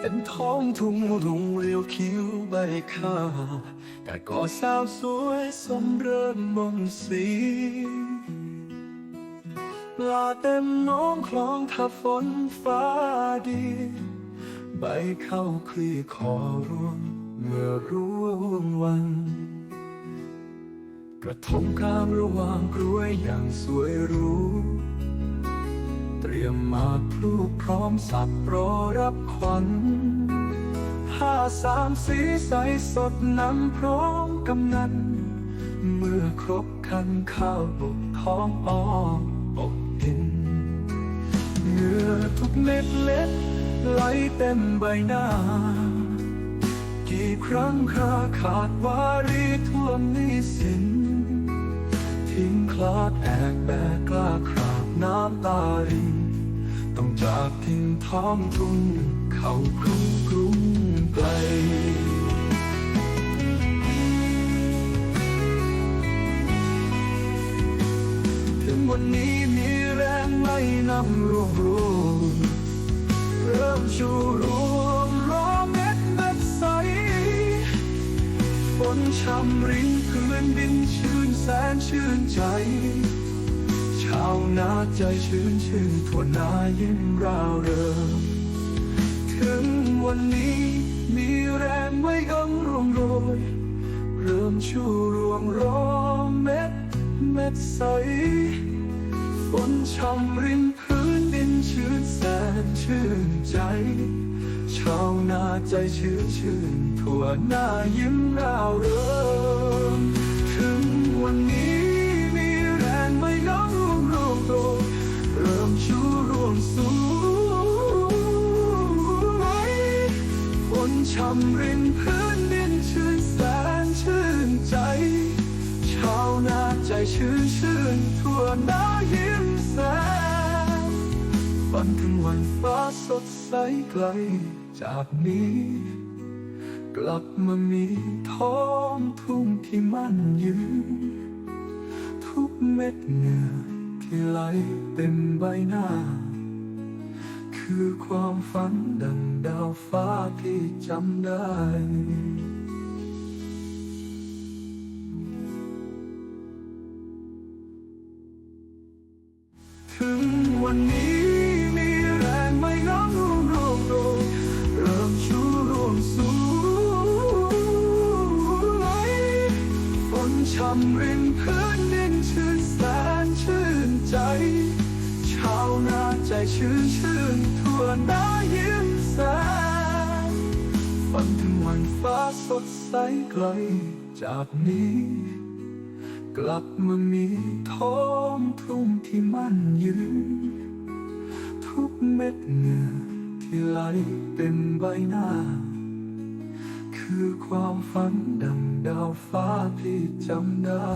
เป็นท้องทุ่งรุงเรียวคิ้วใบข้าวแต่ก็สาวสวยสมเริ่มมงสีปลาเต็มน้องคลองถ้าฝนฟ้าดี ใบเข้าคลี่คอร่วงเมื่อร่วงวัน กระทงกลางระหว่างกล้วยอย่างสวยรู้ มาพลูกพร้อมสับรอรับขวัญห้าสามสีใสสดนำพร้อมกำนัน เมื่อครบคันข้าวบุกท้องอ้อมอกดินเหงื่อทุกเม็ดเล็ดไหลเต็มใบหน้า กี่ครั้งคราขาดวารีท่วมนี้สิน ทิ้งคลาดแอกแบกกล้าคราบน้ำตาริน ต้องจากทิ้งท้องทุ่งเขาครุ่งกรุงไกลถึงวันนี้มีแรงไม่นำรวบรวมเริ่มชูรวมรอเม็ดเม็ดใสฝนช่ำรินพื้นดินชื่นแสนชื่นใจ ชาวนาใจชื่นชื่นทั่วนายิ้มราวเริงถึงวันนี้มีแรงไม่อังรวมโรย เริ่มชูรวงรอเม็ดเม็ดใสฝนช่ำรินพื้นดินชื่นแสนชื่นใจ ชาวนาใจชื่นชื่นทั่วหน้ายิ้มราวเริงำรินพื้นดินชื่นแสนชื่นใจ ชาวนาใจชื่นชื่นทั่วหน้ายิ้มแสนฝันถึงวันฟ้าสดใสไกล จากนี้ กลับมามีท้องทุ่งที่มั่นยืน ทุกเม็ดเหงื่อที่ไหลเต็มใบหน้า คือความฝันดังดาวฟ้าที่จำได้ถึงวันนี้มีแรงไม่น้องร่วงโรคโรยเริ่มชูร่วงสูงไหลฝนช่ำรินพื้นดินชื่นแสนชื่นใจ ชาวนาใจชื่นชื่นทั่วหน้ายิ้มแสนฝันถึงวันฟ้าสดใสไกลจากนี้ กลับมามีท้องทุ่งที่มั่นยืน ทุกเม็ดเหงื่อที่ไหลเต็มใบหน้า คือความฝันดังดาวฟ้าที่จำได้